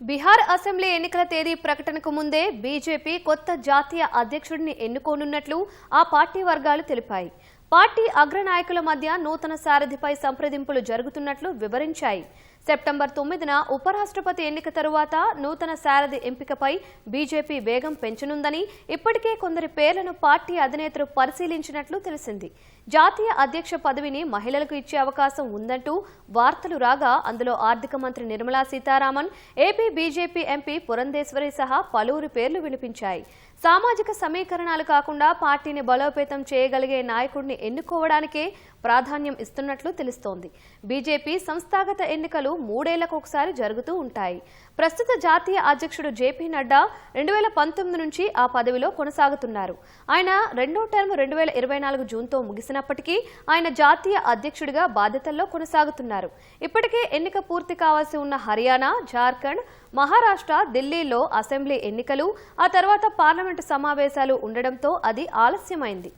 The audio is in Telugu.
బీహార్ అసెంబ్లీ ఎన్నికల తేదీ ప్రకటనకు ముందే బీజేపీ కొత్త జాతీయ అధ్యక్షుడిని ఎన్నుకోనున్నట్లు ఆ పార్టీ వర్గాలు తెలిపాయి. పార్టీ అగ్రనాయకుల మధ్య నూతన సారథిపై సంప్రదింపులు జరుగుతున్నట్లు వివరించాయి. సెప్టెంబర్ తొమ్మిదిన ఉపరాష్ట్రపతి ఎన్నిక తరువాత నూతన సారథి ఎంపికపై బీజేపీ వేగం పెంచనుందని ఇప్పటికే కొందరి పేర్లను పార్టీ అధినేతలు పరిశీలించినట్లు తెలిసింది. జాతీయ అధ్యక్ష పదవిని మహిళలకు ఇచ్చే అవకాశం ఉందంటూ వార్తలు రాగా అందులో ఆర్థిక మంత్రి Nirmala Sitharaman AP BJP MP Purandeswari సహా పలువురు పేర్లు వినిపించాయి. సామాజిక సమీకరణాలు కాకుండా పార్టీని బలోపేతం చేయగలిగే నాయకుడిని ఎన్నుకోవడానికే ప్రాధాన్యం ఇస్తున్నట్లు తెలుస్తోంది. బీజేపీ సంస్థాగత ఎన్నికలు మూడేళ్ళకు ఒకసారి జరుగుతూ ఉంటాయి. ప్రస్తుత జాతీయ అధ్యక్షుడు జేపీ నడ్డా రెండు వేల పంతొమ్మిది నుంచి ఆ పదవిలో కొనసాగుతున్నారు. ఆయన రెండో టర్మ్ రెండు వేల ఇరవై నాలుగు జూన్తో ముగిసినప్పటికీ ఆయన జాతీయ అధ్యక్షుడిగా బాధ్యతల్లో కొనసాగుతున్నారు. ఇప్పటికే ఎన్నిక పూర్తి కావాల్సి ఉన్న హర్యానా జార్ఖండ్ మహారాష్ట్ర ఢిల్లీలో అసెంబ్లీ ఎన్నికలు ఆ తర్వాత పార్లమెంటు సమావేశాలు ఉండడంతో అది ఆలస్యమైంది.